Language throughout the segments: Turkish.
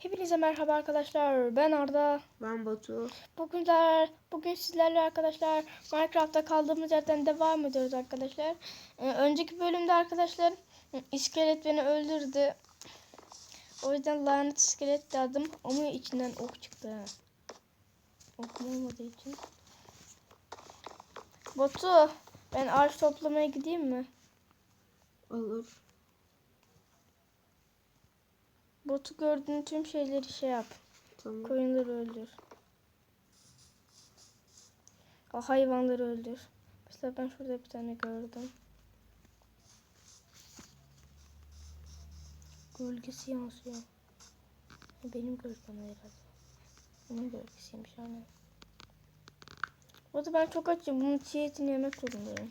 Hepinize merhaba arkadaşlar. Ben Arda. Ben Batu. Bugünler, bugün sizlerle arkadaşlar Minecraft'ta kaldığımız yerden devam ediyoruz arkadaşlar. Ee, önceki bölümde arkadaşlar iskelet beni öldürdü. O yüzden lanet iskelet dedim ama içinden ok çıktı. Ok olmadığı için. Batu, ben ağaç toplamaya gideyim mi? Olur. Batu gördüğün tüm şeyleri şey yap. Tamam. Koyunları öldür. O hayvanları öldür. Mesela ben şurada bir tane gördüm. Gölgesi yansıyor. Benim gölgem herhalde. Onun gölgesiymiş aynen. Bu arada ben çok açım. Bunun çiğ etini yemek zorundayım.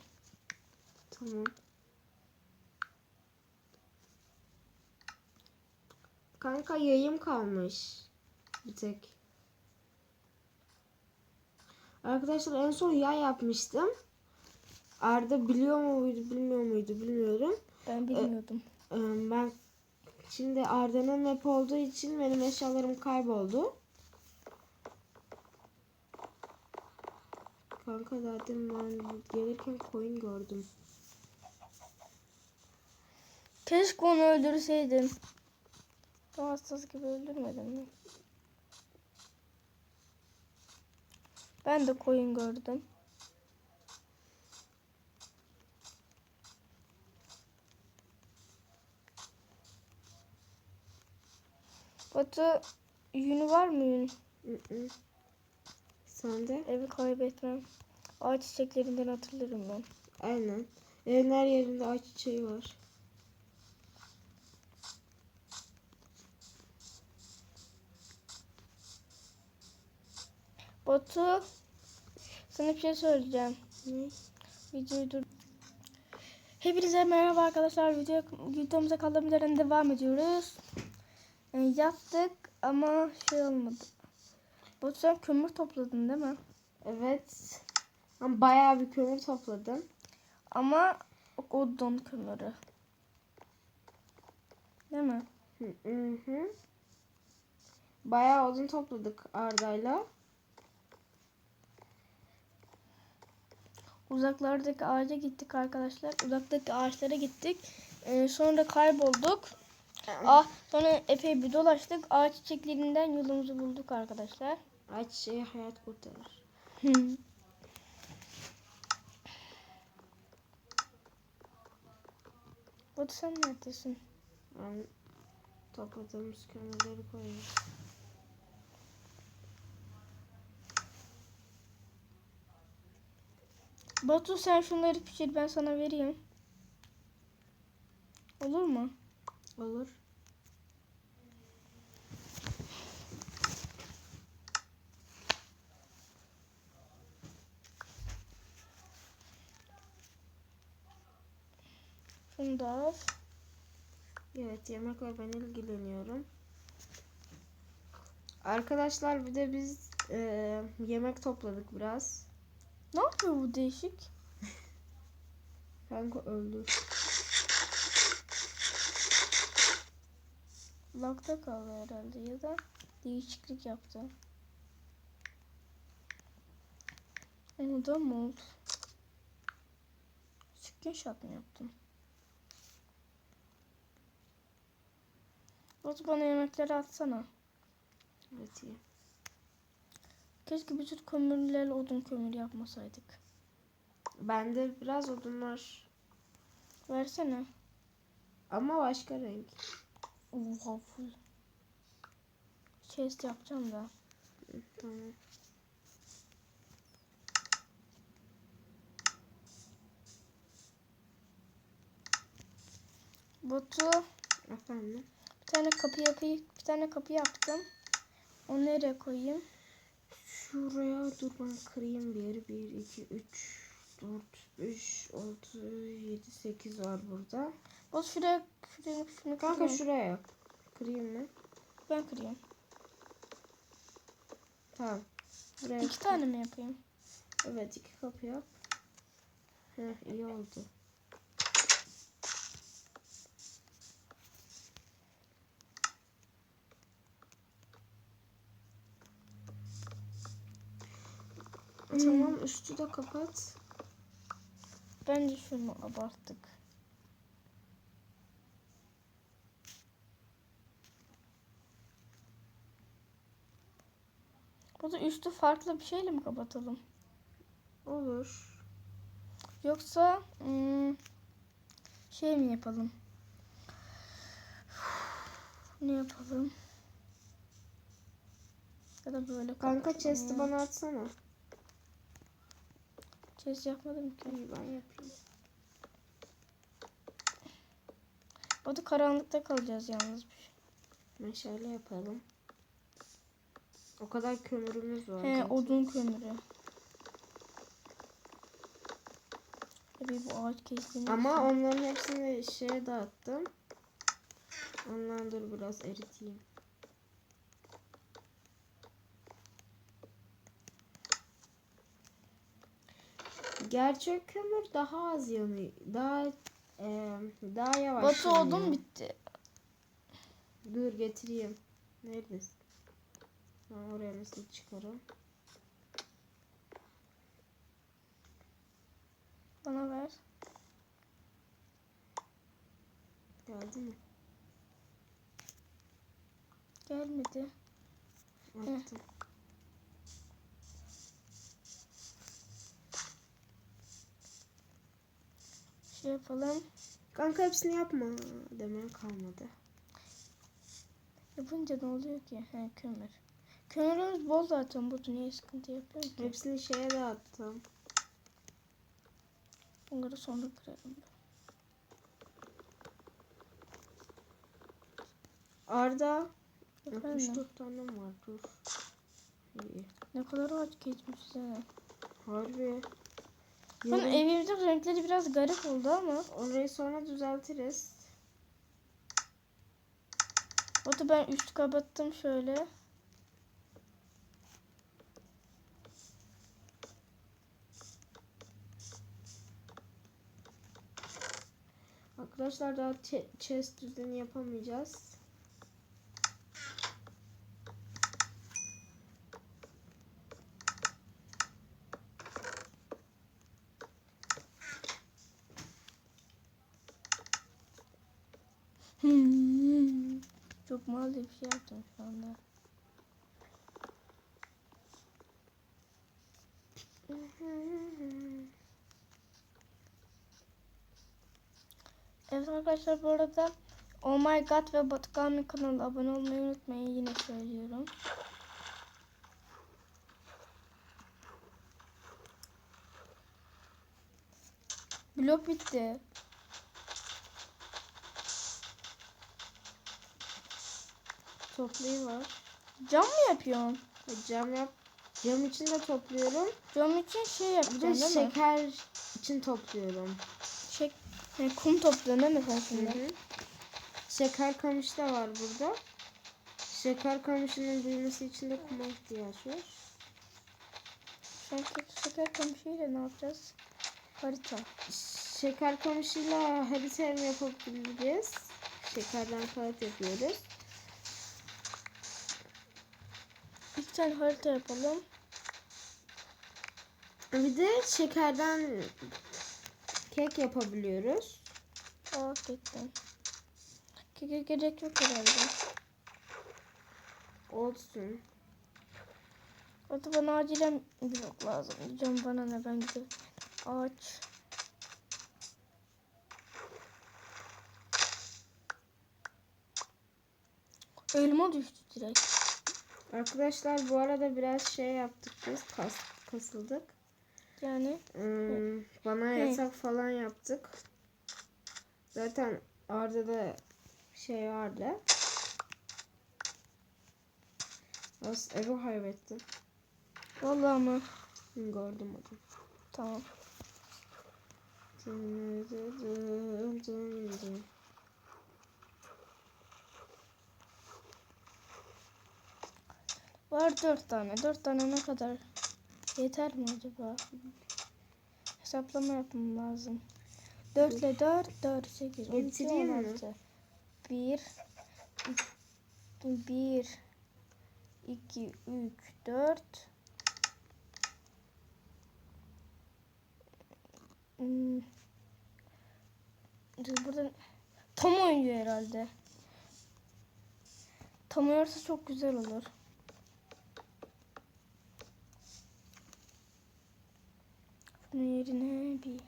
Tamam. Kanka yayım kalmış. Bir tek. Arkadaşlar en son yay yapmıştım. Arda biliyor muydu bilmiyor muydu bilmiyorum. Ben bilmiyordum. Ee, Ben şimdi Arda'nın map olduğu için benim eşyalarım kayboldu. Kanka zaten ben gelirken koyun gördüm. Keşke onu öldürseydim. Rahatsız gibi öldürmedim mi? Ben de koyun gördüm. Batu yünü var mı yün? Hı hı. Sen de? Evi kaybetmem. Ağaç çiçeklerinden hatırlarım ben. Aynen. Evin her yerinde ağaç çiçeği var. Batu sana bir şey söyleyeceğim. Ne? Videoyu dur. Hepinize merhaba arkadaşlar. Video, videomuza kaldığımız yerden devam ediyoruz. Ee, yaptık ama şey olmadı. Batu sen kömür topladın değil mi? Evet. Ama bayağı bir kömür topladım. Ama odun kömürü. Değil mi? Hı. hı. Bayağı odun topladık Arda'yla. Uzaklardaki ağaca gittik arkadaşlar. Uzaktaki ağaçlara gittik. Ee, sonra kaybolduk. Ah, sonra epey bir dolaştık. Ağaç çiçeklerinden yolumuzu bulduk arkadaşlar. Ağaç çiçeği hayat kurtarır. Batu sen neredesin? Ben topladığımız kömürleri koyuyorum. Batu sen şunları pişir ben sana vereyim. Olur mu? Olur. Şunu da al. Evet yemekle ben ilgileniyorum. Arkadaşlar bir de biz e, yemek topladık biraz. Ne yapıyor bu değişik? Kanka öldür. Lagda kaldı herhalde ya da değişiklik yaptı. Onu da mı oldu? Screenshot mı yaptım? Batu bana yemekleri atsana. Evet iyi. Keşke bütün kömürlerle odun kömür yapmasaydık. Bende biraz odun var. Versene. Ama başka renk. Oha full. Chest yapacağım da. Tamam. Batu Efendim. bir tane kapı yapayım. Bir tane kapı yaptım. Onu nereye koyayım? Şuraya dur ben kırayım bir. 1, 2, 3, 4, 5, 6, 7, 8 var burada. Batu şuraya, şuraya şunu Kanka kırayım. şuraya yap. Kırayım mı? Ben kırayım. Tamam. Buraya İki tane mi yapayım? Evet iki kapı yap. Heh iyi oldu. Üstü de kapat. Bence şunu abarttık. Bu da üstü farklı bir şeyle mi kapatalım? Olur. Yoksa hmm, şey mi yapalım? Ne yapalım? Ya da böyle Kanka chest'i bana atsana. Chest yapmadım ki. İyi ben yapayım. O da karanlıkta kalacağız yalnız. Meşale yapalım. O kadar kömürümüz var. He zaten. odun kömürü. Tabii bu ağaç kestiğimiz Ama için- onların hepsini şeye dağıttım. Ondan dur biraz eriteyim. Gerçek kömür daha az yanıyor. Daha e, daha yavaş Batı yanıyor. odun bitti. Dur getireyim. Neredesin? Ben oraya nasıl çıkarım? Bana ver. Geldi mi? Gelmedi. Attım. Şey yapalım. Kanka hepsini yapma. Demem kalmadı. Yapınca ne oluyor ki? He kömür. Kömürümüz bol zaten. Bu niye sıkıntı yapıyor ki? Hepsini şeye dağıttım. Bunları sonra kırarım. Arda Efendim? 64 tane var? Dur. İyi. Ne kadar ağaç geçmişiz ha. Harbi. Bunun evimizin renkleri biraz garip oldu ama. orayı sonra düzeltiriz. O da ben üst kapattım şöyle. Arkadaşlar daha che- chest düzeni yapamayacağız. Çok mal bir şey yaptım şu anda. Evet arkadaşlar bu arada Oh My God ve Batıkanlı kanalına abone olmayı unutmayın yine söylüyorum. Blok bitti. Toplayı var. Cam mı yapıyorsun? Ha, Cam yap. Cam için de topluyorum. Cam için şey yapacaksın değil mi? şeker için topluyorum. Şey, yani kum topluyorsun değil mi sen Hı şimdi? hı. Şeker kamışı da var burada. Şeker kamışının büyümesi için de kuma ihtiyaç var. Şeker, şeker kamışıyla ne yapacağız? Harita. Şeker kamışıyla harita yapabiliriz. Şekerden kağıt yapıyoruz. Tane harita yapalım. Bir de şekerden kek yapabiliyoruz. Aa gittim. Keke gerek yok herhalde. Olsun. Da bana acilen blok lazım. Diyeceğim bana ne ben gidip ağaç. Elma düştü direkt. Arkadaşlar bu arada biraz şey yaptık biz. Kas, kasıldık. Yani Hmm, bana Hı. yasak falan yaptık. Zaten orada da şey vardı. Az evi kaybettim. vallahi mı? Gördüm onu. Tamam. Var dört tane. Dört tane ne kadar? Yeter mi acaba? Hesaplama yapmam lazım. Dört ile dört, dört, sekiz, on iki, Getireyim on mi? altı. Bir, iki- bir, iki, üç, dört, Hmm. Dur burada Tom oynuyor herhalde. Tom oynuyorsa çok güzel olur. Bunun yerine bir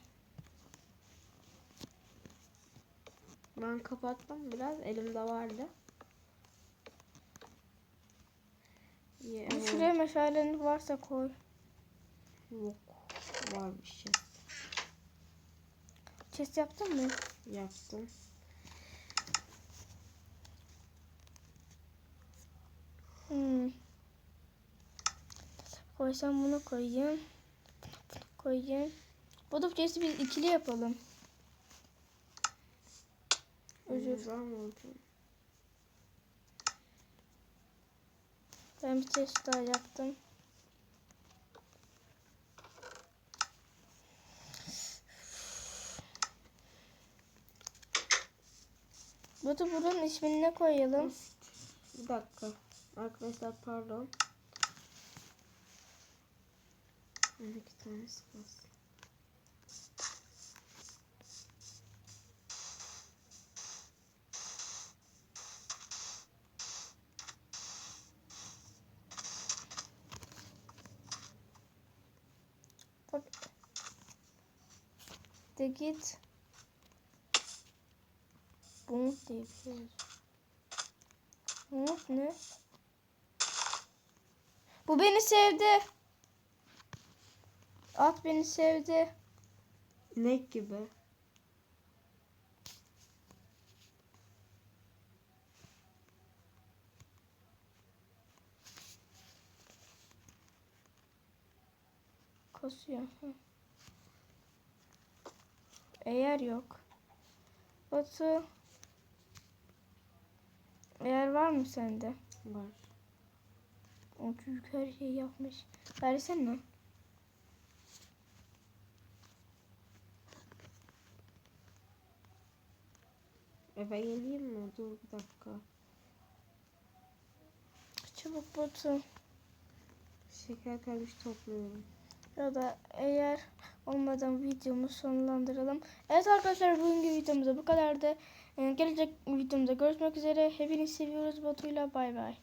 Ben kapattım biraz. Elimde vardı. Ye, Bir Şuraya meşalenin varsa koy. Yok. Var bir şey. Chest yaptın mı? Yaptım. Hmm. Koysam bunu koyayım. Koyayım. Bu da chest'i biz ikili yapalım. Özür. Ben bir chest daha yaptım. Da bunun ismini ne koyalım? Bir dakika. Arkadaşlar pardon. Bir iki tanesi kalsın. Bak. De git. Umut diye bir şey ne? Bu beni sevdi. At beni sevdi. İnek gibi. Kasıyor. Eğer yok. Batu. Eğer var mı sende? Var. O çocuk her şeyi yapmış. Versene. Eve geleyim mi? Dur bir dakika. Çabuk Batu. Şeker kalmış topluyorum. Ya da eğer olmadan videomu sonlandıralım. Evet arkadaşlar bugünkü videomuzda bu kadardı. Ee, Gelecek videomda görüşmek üzere. Hepinizi seviyoruz Batu'yla. Bay bay.